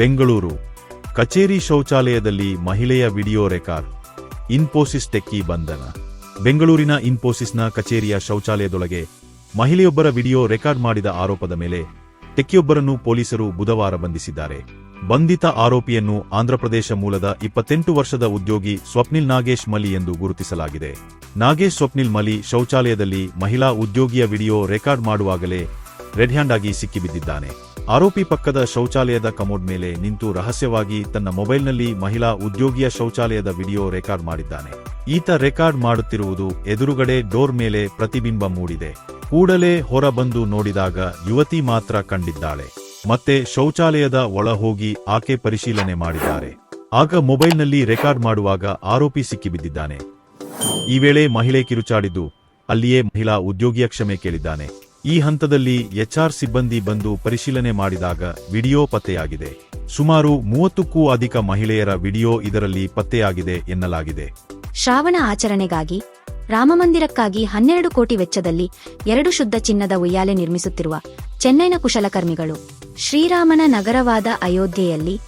ಬೆಂಗಳೂರು, ಕಚೇರಿ ಶೌಚಾಲಯದಲ್ಲಿ ಮಹಿಳೆಯ video record, Infosys techie ಬಂಧನ. ಬೆಂಗಳೂರಿನ ಇನ್ಫೋಸಿಸ್ನ ಕಚೇರಿಯ ಶೌಚಾಲಯದೊಳಗೆ ಮಹಿಳೆಯೊಬ್ಬರ ವಿಡಿಯೋ ರೆಕಾರ್ಡ್ ಮಾಡಿದ ಆರೋಪದ ಮೇಲೆ ಟೆಕ್ಕಿಯೊಬ್ಬರನ್ನು ಪೊಲೀಸರು ಬುಧವಾರ ಬಂಧಿಸಿದ್ದಾರೆ. ಬಂಧಿತ ಆರೋಪಿಯನ್ನು ಆಂಧ್ರಪ್ರದೇಶ ಮೂಲದ ಇಪ್ಪತ್ತೆಂಟು ವರ್ಷದ ಉದ್ಯೋಗಿ ಸ್ವಪ್ನಿಲ್ ನಾಗೇಶ್ ಮಲಿ ಎಂದು ಗುರುತಿಸಲಾಗಿದೆ. ನಾಗೇಶ್ ಸ್ವಪ್ನಿಲ್ ಮಲಿ ಶೌಚಾಲಯದಲ್ಲಿ ಮಹಿಳಾ ಉದ್ಯೋಗಿಯ ವಿಡಿಯೋ ರೆಕಾರ್ಡ್ ಮಾಡುವಾಗಲೇ ರೆಡ್ ಹ್ಯಾಂಡ್ ಆಗಿ ಸಿಕ್ಕಿಬಿದ್ದಿದ್ದಾನೆ. ಆರೋಪಿ ಪಕ್ಕದ ಶೌಚಾಲಯದ ಕಮೋಡ್ ಮೇಲೆ ನಿಂತು ರಹಸ್ಯವಾಗಿ ತನ್ನ ಮೊಬೈಲ್ನಲ್ಲಿ ಮಹಿಳಾ ಉದ್ಯೋಗಿಯ ಶೌಚಾಲಯದ ವಿಡಿಯೋ ರೆಕಾರ್ಡ್ ಮಾಡಿದ್ದಾನೆ. ಈತ ರೆಕಾರ್ಡ್ ಮಾಡುತ್ತಿರುವುದು ಎದುರುಗಡೆ ಡೋರ್ ಮೇಲೆ ಪ್ರತಿಬಿಂಬ ಮೂಡಿದೆ. ಕೂಡಲೇ ಹೊರಬಂದು ನೋಡಿದಾಗ ಯುವತಿ ಮಾತ್ರ ಕಂಡಿದ್ದಾಳೆ. ಮತ್ತೆ ಶೌಚಾಲಯದ ಒಳ ಹೋಗಿ ಆಕೆ ಪರಿಶೀಲನೆ ಮಾಡಿದ್ದಾರೆ. ಆಗ ಮೊಬೈಲ್ನಲ್ಲಿ ರೆಕಾರ್ಡ್ ಮಾಡುವಾಗ ಆರೋಪಿ ಸಿಕ್ಕಿಬಿದ್ದಿದ್ದಾನೆ. ಈ ವೇಳೆ ಮಹಿಳೆ ಕಿರುಚಾಡಿದ್ದು, ಅಲ್ಲಿಯೇ ಮಹಿಳಾ ಉದ್ಯೋಗಿಯ ಕ್ಷಮೆ ಕೇಳಿದ್ದಾನೆ. ಈ ಹಂತದಲ್ಲಿ ಎಚ್ಆರ್ ಸಿಬ್ಬಂದಿ ಬಂದು ಪರಿಶೀಲನೆ ಮಾಡಿದಾಗ ವಿಡಿಯೋ ಪತ್ತೆಯಾಗಿದೆ. ಸುಮಾರು ಮೂವತ್ತಕ್ಕೂ ಅಧಿಕ ಮಹಿಳೆಯರ ವಿಡಿಯೋ ಇದರಲ್ಲಿ ಪತ್ತೆಯಾಗಿದೆ ಎನ್ನಲಾಗಿದೆ. ಶ್ರಾವಣ ಆಚರಣೆಗಾಗಿ ರಾಮಮಂದಿರಕ್ಕಾಗಿ ಹನ್ನೆರಡು ಕೋಟಿ ವೆಚ್ಚದಲ್ಲಿ ಎರಡು ಶುದ್ಧ ಚಿನ್ನದ ಉಯ್ಯಾಲೆ ನಿರ್ಮಿಸುತ್ತಿರುವ ಚೆನ್ನೈನ ಕುಶಲಕರ್ಮಿಗಳು ಶ್ರೀರಾಮನ ನಗರವಾದ ಅಯೋಧ್ಯೆಯಲ್ಲಿ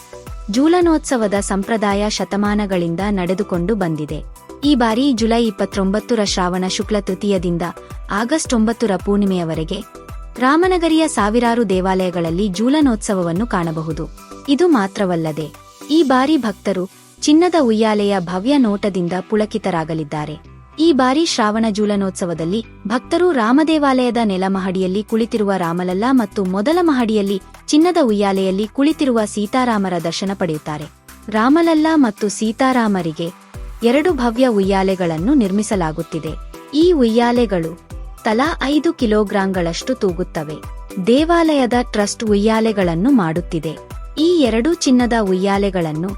ಜೂಲನೋತ್ಸವದ ಸಂಪ್ರದಾಯ ಶತಮಾನಗಳಿಂದ ನಡೆದುಕೊಂಡು ಬಂದಿದೆ. ಈ ಬಾರಿ ಜುಲೈ ಇಪ್ಪತ್ತೊಂಬತ್ತರ ಶ್ರಾವಣ ಶುಕ್ಲ ತೃತೀಯದಿಂದ ಆಗಸ್ಟ್ ಒಂಬತ್ತರ ಪೂರ್ಣಿಮೆಯವರೆಗೆ ರಾಮನಗರಿಯ ಸಾವಿರಾರು ದೇವಾಲಯಗಳಲ್ಲಿ ಜೂಲನೋತ್ಸವವನ್ನು ಕಾಣಬಹುದು. ಇದು ಮಾತ್ರವಲ್ಲದೆ, ಈ ಬಾರಿ ಭಕ್ತರು ಚಿನ್ನದ ಉಯ್ಯಾಲೆಯ ಭವ್ಯ ನೋಟದಿಂದ ಪುಳಕಿತರಾಗಲಿದ್ದಾರೆ. ಈ ಬಾರಿ ಶ್ರಾವಣ ಜೂಲನೋತ್ಸವದಲ್ಲಿ ಭಕ್ತರು ರಾಮದೇವಾಲಯದ ನೆಲಮಹಡಿಯಲ್ಲಿ ಕುಳಿತಿರುವ ರಾಮಲಲ್ಲ ಮತ್ತು ಮೊದಲ ಮಹಡಿಯಲ್ಲಿ ಚಿನ್ನದ ಉಯ್ಯಾಲೆಯಲ್ಲಿ ಕುಳಿತಿರುವ ಸೀತಾರಾಮರ ದರ್ಶನ ಪಡೆಯುತ್ತಾರೆ. ರಾಮಲಲ್ಲ ಮತ್ತು ಸೀತಾರಾಮರಿಗೆ ಎರಡು ಭವ್ಯ ಉಯ್ಯಾಲೆಗಳನ್ನು ನಿರ್ಮಿಸಲಾಗುತ್ತಿದೆ. ಈ ಉಯ್ಯಾಲೆಗಳು ತಲಾ ಐದು ಕಿಲೋಗ್ರಾಂಗಳಷ್ಟು ತೂಗುತ್ತವೆ. ದೇವಾಲಯದ ಟ್ರಸ್ಟ್ ಉಯ್ಯಾಲೆಗಳನ್ನು ಮಾಡುತ್ತಿದೆ. ಈ ಎರಡೂ ಚಿನ್ನದ ಉಯ್ಯಾಲೆಗಳನ್ನು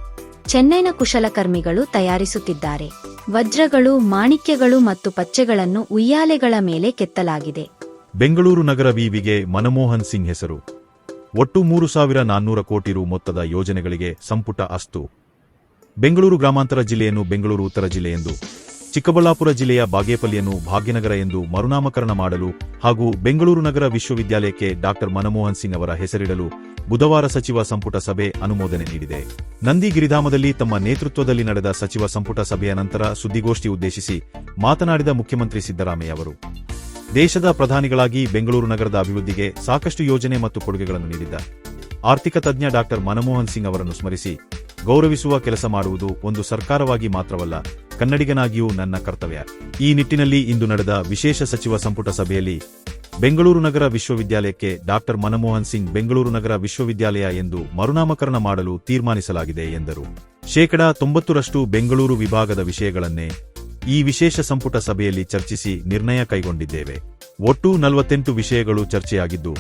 ಚೆನ್ನೈನ ಕುಶಲಕರ್ಮಿಗಳು ತಯಾರಿಸುತ್ತಿದ್ದಾರೆ. ವಜ್ರಗಳು, ಮಾಣಿಕ್ಯಗಳು ಮತ್ತು ಪಚ್ಚೆಗಳನ್ನು ಉಯ್ಯಾಲೆಗಳ ಮೇಲೆ ಕೆತ್ತಲಾಗಿದೆ. ಬೆಂಗಳೂರು ನಗರ ವಿವಿಗೆ ಮನಮೋಹನ್ ಸಿಂಗ್ ಹೆಸರು. ಒಟ್ಟು ಮೂರು ಸಾವಿರ ನಾನ್ನೂರ ಕೋಟಿ ರು ಮೊತ್ತದ ಯೋಜನೆಗಳಿಗೆ ಸಂಪುಟ ಅಸ್ತು. ಬೆಂಗಳೂರು ಗ್ರಾಮಾಂತರ ಜಿಲ್ಲೆಯನ್ನು ಬೆಂಗಳೂರು ಉತ್ತರ ಜಿಲ್ಲೆ ಎಂದು, ಚಿಕ್ಕಬಳ್ಳಾಪುರ ಜಿಲ್ಲೆಯ ಬಾಗೇಪಲ್ಲಿಯನ್ನು ಭಾಗ್ಯನಗರ ಎಂದು ಮರುನಾಮಕರಣ ಮಾಡಲು ಹಾಗೂ ಬೆಂಗಳೂರು ನಗರ ವಿಶ್ವವಿದ್ಯಾಲಯಕ್ಕೆ ಡಾಕ್ಟರ್ ಮನಮೋಹನ್ ಸಿಂಗ್ ಅವರ ಹೆಸರಿಡಲು ಬುಧವಾರ ಸಚಿವ ಸಂಪುಟ ಸಭೆ ಅನುಮೋದನೆ ನೀಡಿದೆ. ನಂದಿ ಗಿರಿಧಾಮದಲ್ಲಿ ತಮ್ಮ ನೇತೃತ್ವದಲ್ಲಿ ನಡೆದ ಸಚಿವ ಸಂಪುಟ ಸಭೆಯ ನಂತರ ಸುದ್ದಿಗೋಷ್ಠಿ ಉದ್ದೇಶಿಸಿ ಮಾತನಾಡಿದ ಮುಖ್ಯಮಂತ್ರಿ ಸಿದ್ದರಾಮಯ್ಯ ಅವರು, ದೇಶದ ಪ್ರಧಾನಿಗಳಾಗಿ ಬೆಂಗಳೂರು ನಗರದ ಅಭಿವೃದ್ಧಿಗೆ ಸಾಕಷ್ಟು ಯೋಜನೆ ಮತ್ತು ಕೊಡುಗೆಗಳನ್ನು ನೀಡಿದ್ದ ಆರ್ಥಿಕ ತಜ್ಞ ಡಾಕ್ಟರ್ ಮನಮೋಹನ್ ಸಿಂಗ್ ಅವರನ್ನು ಸ್ಮರಿಸಿ ಗೌರವಿಸುವ ಕೆಲಸ ಮಾಡುವುದು ಒಂದು ಸರ್ಕಾರವಾಗಿ ಮಾತ್ರವಲ್ಲ, ಕನ್ನಡಿಗನಾಗಿಯೂ ನನ್ನ ಕರ್ತವ್ಯ. ಈ ನಿಟ್ಟಿನಲ್ಲಿ ಇಂದು ನಡೆದ ವಿಶೇಷ ಸಚಿವ ಸಂಪುಟ ಸಭೆಯಲ್ಲಿ ಬೆಂಗಳೂರು ನಗರ ವಿಶ್ವವಿದ್ಯಾಲಯಕ್ಕೆ ಡಾಕ್ಟರ್ ಮನಮೋಹನ್ ಸಿಂಗ್ ಬೆಂಗಳೂರು ನಗರ ವಿಶ್ವವಿದ್ಯಾಲಯ ಎಂದು ಮರುನಾಮಕರಣ ಮಾಡಲು ತೀರ್ಮಾನಿಸಲಾಗಿದೆ ಎಂದರು. ಶೇಕಡಾ ತೊಂಬತ್ತರಷ್ಟು ಬೆಂಗಳೂರು ವಿಭಾಗದ ವಿಷಯಗಳನ್ನೇ ಈ ವಿಶೇಷ ಸಂಪುಟ ಸಭೆಯಲ್ಲಿ ಚರ್ಚಿಸಿ ನಿರ್ಣಯ ಕೈಗೊಂಡಿದ್ದೇವೆ. ಒಟ್ಟು ನಲವತ್ತೆಂಟು ವಿಷಯಗಳು ಚರ್ಚೆಯಾಗಿದ್ದು,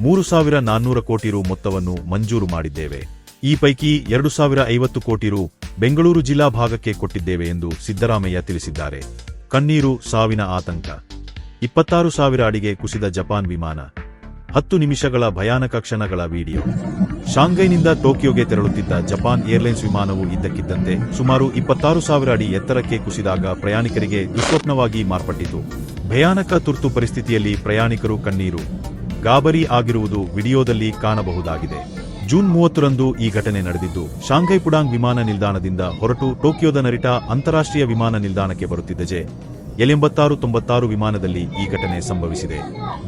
ಮೂರು ಸಾವಿರ ನಾನ್ನೂರ ಕೋಟಿ ರು ಮೊತ್ತವನ್ನು ಮಂಜೂರು ಮಾಡಿದ್ದೇವೆ. ಈ ಪೈಕಿ ಎರಡು ಸಾವಿರ ಐವತ್ತು ಕೋಟಿ ರು ಬೆಂಗಳೂರು ಜಿಲ್ಲಾ ಭಾಗಕ್ಕೆ ಕೊಟ್ಟಿದ್ದೇವೆ ಎಂದು ಸಿದ್ದರಾಮಯ್ಯ ತಿಳಿಸಿದ್ದಾರೆ. ಕಣ್ಣೀರು ಸಾವಿನ ಆತಂಕ. ಇಪ್ಪತ್ತಾರು ಸಾವಿರ ಅಡಿಗೆ ಕುಸಿದ ಜಪಾನ್ ವಿಮಾನ. ಹತ್ತು ನಿಮಿಷಗಳ ಭಯಾನಕ ಕ್ಷಣಗಳ ವಿಡಿಯೋ. ಶಾಂಘೈನಿಂದ ಟೋಕಿಯೋಗೆ ತೆರಳುತ್ತಿದ್ದ ಜಪಾನ್ ಏರ್ಲೈನ್ಸ್ ವಿಮಾನವು ಇದ್ದಕ್ಕಿದ್ದಂತೆ ಸುಮಾರು ಇಪ್ಪತ್ತಾರು ಸಾವಿರ ಅಡಿ ಎತ್ತರಕ್ಕೆ ಕುಸಿದಾಗ ಪ್ರಯಾಣಿಕರಿಗೆ ದುಸ್ವಪ್ನವಾಗಿ ಮಾರ್ಪಟ್ಟಿತು. ಭಯಾನಕ ತುರ್ತು ಪರಿಸ್ಥಿತಿಯಲ್ಲಿ ಪ್ರಯಾಣಿಕರು ಕಣ್ಣೀರು. ಗಾಬರಿ ಆಗಿರುವುದು ವಿಡಿಯೋದಲ್ಲಿ ಕಾಣಬಹುದಾಗಿದೆ. ಜೂನ್ ಮೂವತ್ತರಂದು ಈ ಘಟನೆ ನಡೆದಿದ್ದು, ಶಾಂಘೈ ಪುಡಾಂಗ್ ವಿಮಾನ ನಿಲ್ದಾಣದಿಂದ ಹೊರಟು ಟೋಕಿಯೋದ ನರಿಟಾ ಅಂತಾರಾಷ್ಟ್ರೀಯ ವಿಮಾನ ನಿಲ್ದಾಣಕ್ಕೆ ಬರುತ್ತಿದ್ದ ಜೆ. ಎಲೆಂಬತ್ತಾರು ತೊಂಬತ್ತಾರು ವಿಮಾನದಲ್ಲಿ ಈ ಘಟನೆ ಸಂಭವಿಸಿದೆ.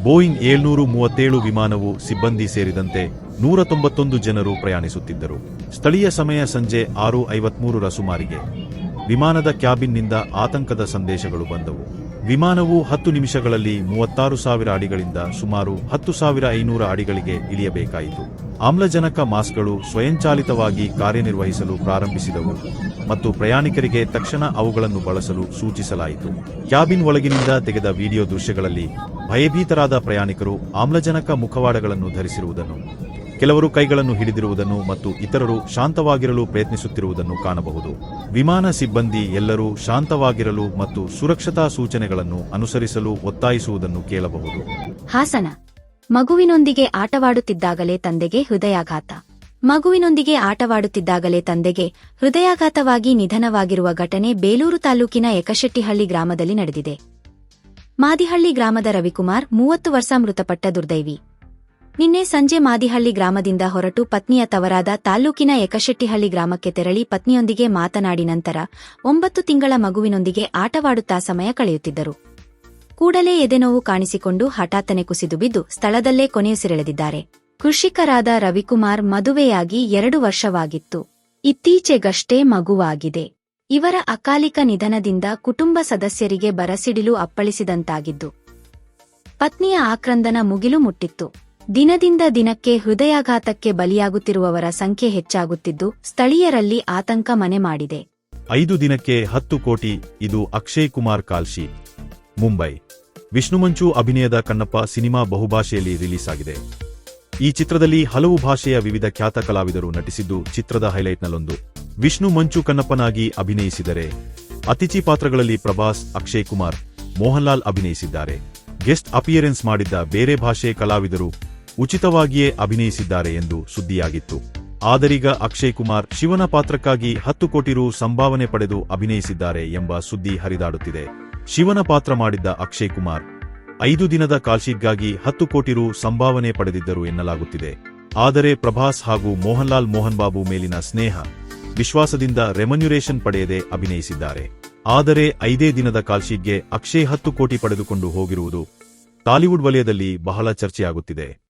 ಬೋಯಿಂಗ್ ಏಳ್ನೂರು ಮೂವತ್ತೇಳು ವಿಮಾನವು ಸಿಬ್ಬಂದಿ ಸೇರಿದಂತೆ ನೂರ ತೊಂಬತ್ತೊಂದು ಜನರು ಪ್ರಯಾಣಿಸುತ್ತಿದ್ದರು. ಸ್ಥಳೀಯ ಸಮಯ ಸಂಜೆ ಆರು ಐವತ್ಮೂರರ ಸುಮಾರಿಗೆ. ವಿಮಾನದ ಕ್ಯಾಬಿನ್ನಿಂದ ಆತಂಕದ ಸಂದೇಶಗಳು ಬಂದವು. ವಿಮಾನವು ಹತ್ತು ನಿಮಿಷಗಳಲ್ಲಿ ಮೂವತ್ತಾರು ಸಾವಿರ ಅಡಿಗಳಿಂದ ಸುಮಾರು ಹತ್ತು ಸಾವಿರ ಐನೂರ ಅಡಿಗಳಿಗೆ ಇಳಿಯಬೇಕಾಯಿತು. ಆಮ್ಲಜನಕ ಮಾಸ್ಕ್ಗಳು ಸ್ವಯಂಚಾಲಿತವಾಗಿ ಕಾರ್ಯನಿರ್ವಹಿಸಲು ಪ್ರಾರಂಭಿಸಿದವು ಮತ್ತು ಪ್ರಯಾಣಿಕರಿಗೆ ತಕ್ಷಣ ಅವುಗಳನ್ನು ಬಳಸಲು ಸೂಚಿಸಲಾಯಿತು. ಕ್ಯಾಬಿನ್ ಒಳಗಿನಿಂದ ತೆಗೆದ ವಿಡಿಯೋ ದೃಶ್ಯಗಳಲ್ಲಿ ಭಯಭೀತರಾದ ಪ್ರಯಾಣಿಕರು ಆಮ್ಲಜನಕ ಮುಖವಾಡಗಳನ್ನು ಧರಿಸಿರುವುದನ್ನು ಕೆಲವರು ಕೈಗಳನ್ನು ಹಿಡಿದಿರುವುದನ್ನು ಮತ್ತು ಇತರರು ಶಾಂತವಾಗಿರಲು ಪ್ರಯತ್ನಿಸುತ್ತಿರುವುದನ್ನು ಕಾಣಬಹುದು. ವಿಮಾನ ಸಿಬ್ಬಂದಿ ಎಲ್ಲರೂ ಶಾಂತವಾಗಿರಲು ಮತ್ತು ಸುರಕ್ಷತಾ ಸೂಚನೆಗಳನ್ನು ಅನುಸರಿಸಲು ಒತ್ತಾಯಿಸುವುದನ್ನು ಕೇಳಬಹುದು. ಹಾಸನ. ಮಗುವಿನೊಂದಿಗೆ ಆಟವಾಡುತ್ತಿದ್ದಾಗಲೇ ತಂದೆಗೆ ಹೃದಯಾಘಾತ. ಮಗುವಿನೊಂದಿಗೆ ಆಟವಾಡುತ್ತಿದ್ದಾಗಲೇ ತಂದೆಗೆ ಹೃದಯಾಘಾತವಾಗಿ ನಿಧನವಾಗಿರುವ ಘಟನೆ ಬೇಲೂರು ತಾಲೂಕಿನ ಯಕಶೆಟ್ಟಿಹಳ್ಳಿ ಗ್ರಾಮದಲ್ಲಿ ನಡೆದಿದೆ. ಮಾದಿಹಳ್ಳಿ ಗ್ರಾಮದ ರವಿಕುಮಾರ್ ಮೂವತ್ತು ವರ್ಷ ಮೃತಪಟ್ಟ ದುರ್ದೈವಿ. ನಿನ್ನೆ ಸಂಜೆ ಮಾದಿಹಳ್ಳಿ ಗ್ರಾಮದಿಂದ ಹೊರಟು ಪತ್ನಿಯ ತವರಾದ ತಾಲ್ಲೂಕಿನ ಯಕಶೆಟ್ಟಿಹಳ್ಳಿ ಗ್ರಾಮಕ್ಕೆ ತೆರಳಿ ಪತ್ನಿಯೊಂದಿಗೆ ಮಾತನಾಡಿ ನಂತರ ಒಂಬತ್ತು ತಿಂಗಳ ಮಗುವಿನೊಂದಿಗೆ ಆಟವಾಡುತ್ತಾ ಸಮಯ ಕಳೆಯುತ್ತಿದ್ದರು. ಕೂಡಲೇ ಎದೆನೋವು ಕಾಣಿಸಿಕೊಂಡು ಹಠಾತ್ತನೆ ಕುಸಿದು ಬಿದ್ದು ಸ್ಥಳದಲ್ಲೇ ಕೊನೆಯುಸಿರೆಳೆದಿದ್ದಾರೆ. ಕೃಷಿಕರಾದ ರವಿಕುಮಾರ್ ಮದುವೆಯಾಗಿ ಎರಡು ವರ್ಷವಾಗಿತ್ತು. ಇತ್ತೀಚೆಗಷ್ಟೇ ಮಗುವಾಗಿದೆ. ಇವರ ಅಕಾಲಿಕ ನಿಧನದಿಂದ ಕುಟುಂಬ ಸದಸ್ಯರಿಗೆ ಬರಸಿಡಿಲು ಅಪ್ಪಳಿಸಿದಂತಾಗಿದ್ದು. ಪತ್ನಿಯ ಆಕ್ರಂದನ ಮುಗಿಲು ಮುಟ್ಟಿತ್ತು. ದಿನದಿಂದ ದಿನಕ್ಕೆ ಹೃದಯಾಘಾತಕ್ಕೆ ಬಲಿಯಾಗುತ್ತಿರುವವರ ಸಂಖ್ಯೆ ಹೆಚ್ಚಾಗುತ್ತಿದ್ದು, ಸ್ಥಳೀಯರಲ್ಲಿ ಆತಂಕ ಮನೆ ಮಾಡಿದೆ. ಐದು ದಿನಕ್ಕೆ ಹತ್ತು ಕೋಟಿ, ಇದು ಅಕ್ಷಯ್ ಕುಮಾರ್ ಕಾಲ್ಶಿ. ಮುಂಬೈ. ವಿಷ್ಣುಮಂಚು ಅಭಿನಯದ ಕಣ್ಣಪ್ಪ ಸಿನಿಮಾ ಬಹುಭಾಷೆಯಲ್ಲಿ ರಿಲೀಸ್ ಆಗಿದೆ ಈ ಚಿತ್ರದಲ್ಲಿ ಹಲವು ಭಾಷೆಯ ವಿವಿಧ ಖ್ಯಾತ ಕಲಾವಿದರು ನಟಿಸಿದ್ದು, ಚಿತ್ರದ ಹೈಲೈಟ್ನಲ್ಲೊಂದು. ವಿಷ್ಣು ಮಂಚು ಕಣ್ಣಪ್ಪನಾಗಿ ಅಭಿನಯಿಸಿದರೆ, ಅತಿಥಿ ಪಾತ್ರಗಳಲ್ಲಿ ಪ್ರಭಾಸ್, ಅಕ್ಷಯ್ ಕುಮಾರ್, ಮೋಹನ್ಲಾಲ್ ಅಭಿನಯಿಸಿದ್ದಾರೆ. ಗೆಸ್ಟ್ ಅಪಿಯರೆನ್ಸ್ ಮಾಡಿದ್ದ ಬೇರೆ ಭಾಷೆ ಕಲಾವಿದರು ಉಚಿತವಾಗಿಯೇ ಅಭಿನಯಿಸಿದ್ದಾರೆ ಎಂದು ಸುದ್ದಿಯಾಗಿತ್ತು. ಆದರೀಗ ಅಕ್ಷಯ್ ಕುಮಾರ್ ಶಿವನ ಪಾತ್ರಕ್ಕಾಗಿ ಹತ್ತು ಕೋಟಿ ರು ಸಂಭಾವನೆ ಪಡೆದು ಅಭಿನಯಿಸಿದ್ದಾರೆ ಎಂಬ ಸುದ್ದಿ ಹರಿದಾಡುತ್ತಿದೆ. ಶಿವನ ಪಾತ್ರ ಮಾಡಿದ್ದ ಅಕ್ಷಯ್ ಕುಮಾರ್ ಐದು ದಿನದ ಕಾಲ್ಶೀಟ್ಗಾಗಿ ಹತ್ತು ಕೋಟಿ ರು ಸಂಭಾವನೆ ಪಡೆದಿದ್ದರು ಎನ್ನಲಾಗುತ್ತಿದೆ. ಆದರೆ ಪ್ರಭಾಸ್ ಹಾಗೂ ಮೋಹನ್ಲಾಲ್ ಮೋಹನ್ ಬಾಬು ಮೇಲಿನ ಸ್ನೇಹ ವಿಶ್ವಾಸದಿಂದ ರೆಮನ್ಯುರೇಷನ್ ಪಡೆಯದೆ ಅಭಿನಯಿಸಿದ್ದಾರೆ. ಆದರೆ ಐದೇ ದಿನದ ಕಾಲ್ಶೀಟ್ಗೆ ಅಕ್ಷಯ್ ಹತ್ತು ಕೋಟಿ ಪಡೆದುಕೊಂಡು ಹೋಗಿರುವುದು ಟಾಲಿವುಡ್ ವಲಯದಲ್ಲಿ ಬಹಳ ಚರ್ಚೆಯಾಗುತ್ತಿದೆ.